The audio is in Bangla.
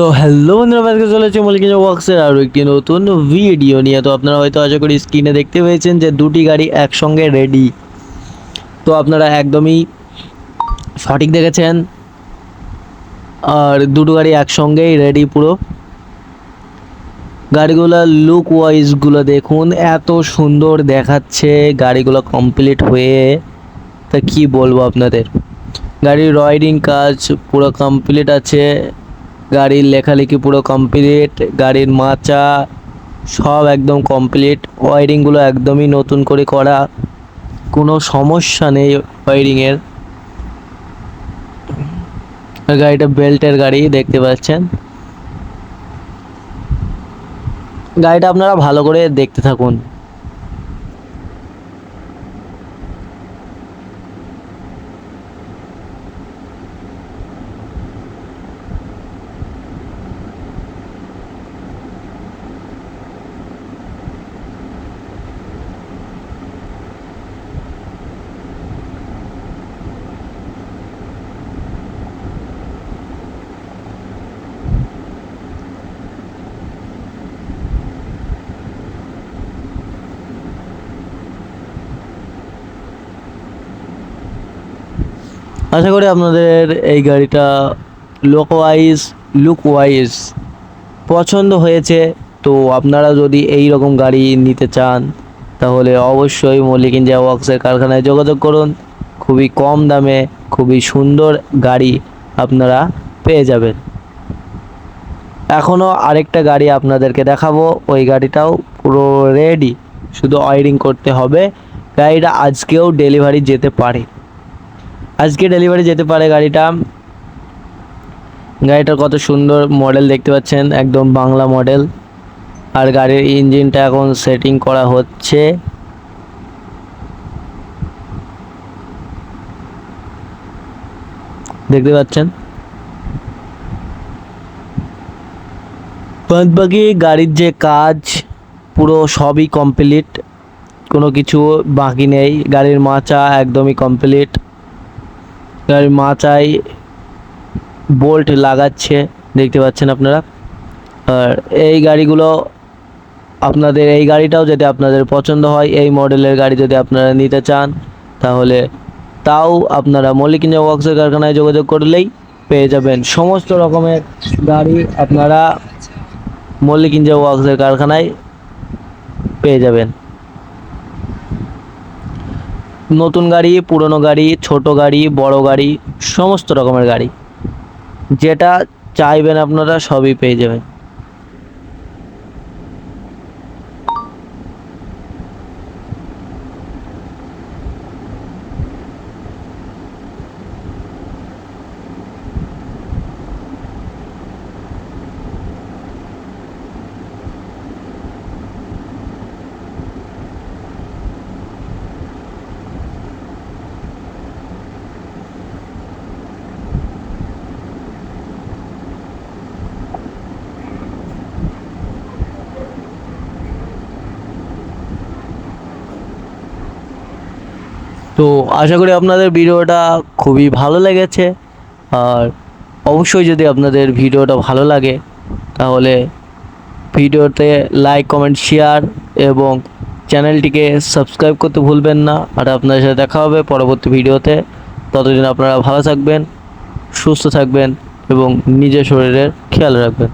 তো হ্যালো বন্ধুরা, আজকে চলেছে মলিকিন ওয়ার্কসের আরও একটি নতুন ভিডিও নিয়ে। তো আপনারা হয়তো আশা করি স্ক্রিনে দেখতে পেয়েছেন যে দুটি গাড়ি একসঙ্গে রেডি তো আপনারা একদমই সঠিক দেখেছেন। আর দুটো গাড়ি একসঙ্গেই রেডি পুরো। গাড়িগুলো লুক ওয়াইজগুলো দেখুন, এত সুন্দর দেখাচ্ছে গাড়িগুলো কমপ্লিট হয়ে। তা কি বলব আপনাদের? গাড়ির রাইডিং কাজ পুরো কমপ্লিট আছে। গাড়ির লেখালেখি পুরো কমপ্লিট গাড়ির মাচা সব একদম কমপ্লিট ওয়ারিংগুলো একদমই নতুন করে করা, কোনো সমস্যা নেই ওয়ারিংয়ের গাড়িটা বেল্টের গাড়ি, দেখতে পাচ্ছেন। গাড়িটা আপনারা ভালো করে দেখতে থাকুন। আশা করি আপনাদের এই গাড়িটা লোক ওয়াইজ লুক ওয়াইজ পছন্দ হয়েছে। তো আপনারা যদি এই রকম গাড়ি নিতে চান, তাহলে অবশ্যই মল্লিক ইন্ডিয়া ওয়ার্কসের কারখানায় যোগাযোগ করুন। খুবই কম দামে, খুবই সুন্দর গাড়ি আপনারা পেয়ে যাবেন। এখনও আরেকটা গাড়ি আপনাদেরকে দেখাবো। ওই গাড়িটাও পুরো রেডি শুধু অয়েরিং করতে হবে। গাড়িটা আজকেও ডেলিভারি যেতে পারে। আজকে ডেলিভারি যেতে পারে গাড়িটা। গাড়িটার কত সুন্দর মডেল দেখতে পাচ্ছেন, একদম বাংলা মডেল আর গাড়ির ইঞ্জিনটা এখন সেটিং করা হচ্ছে। দেখতে পাচ্ছেন? বাদ বাকি গাড়ির যে কাজ, পুরো সবই কমপ্লিট কোনো কিছু বাকি নেই, গাড়ির মাচা একদমই কমপ্লিট গাড়ির মাচায় বোল্ট লাগাচ্ছে, দেখতে পাচ্ছেন আপনারা। আর এই গাড়িগুলো আপনাদের, এই গাড়িটাও যদি আপনাদের পছন্দ হয়, এই মডেলের গাড়ি যদি আপনারা নিতে চান, তাহলে তাও আপনারা মল্লিক ইঞ্জিন ওয়ার্কসের কারখানায় যোগাযোগ করলেই পেয়ে যাবেন। সমস্ত রকমের গাড়ি আপনারা মল্লিক ইঞ্জিন ওয়ার্কসের কারখানায় পেয়ে যাবেন। নতুন গাড়ি, পুরনো গাড়ি, ছোট গাড়ি, বড় গাড়ি, সমস্ত রকমের গাড়ি। যেটা চাইবেন আপনারা সবই পেয়ে যাবেন। তো আশা করি আপনাদের ভিডিওটা খুবই ভালো লেগেছে। আর অবশ্যই যদি আপনাদের ভিডিওটা ভালো লাগে, তাহলে ভিডিওতে লাইক কমেন্ট শেয়ার এবং চ্যানেলটিকে সাবস্ক্রাইব করতে ভুলবেন না। আর আপনাদের সাথে দেখা হবে পরবর্তী ভিডিওতে। ততদিন আপনারা ভালো থাকবেন, সুস্থ থাকবেন এবং নিজের শরীরের খেয়াল রাখবেন।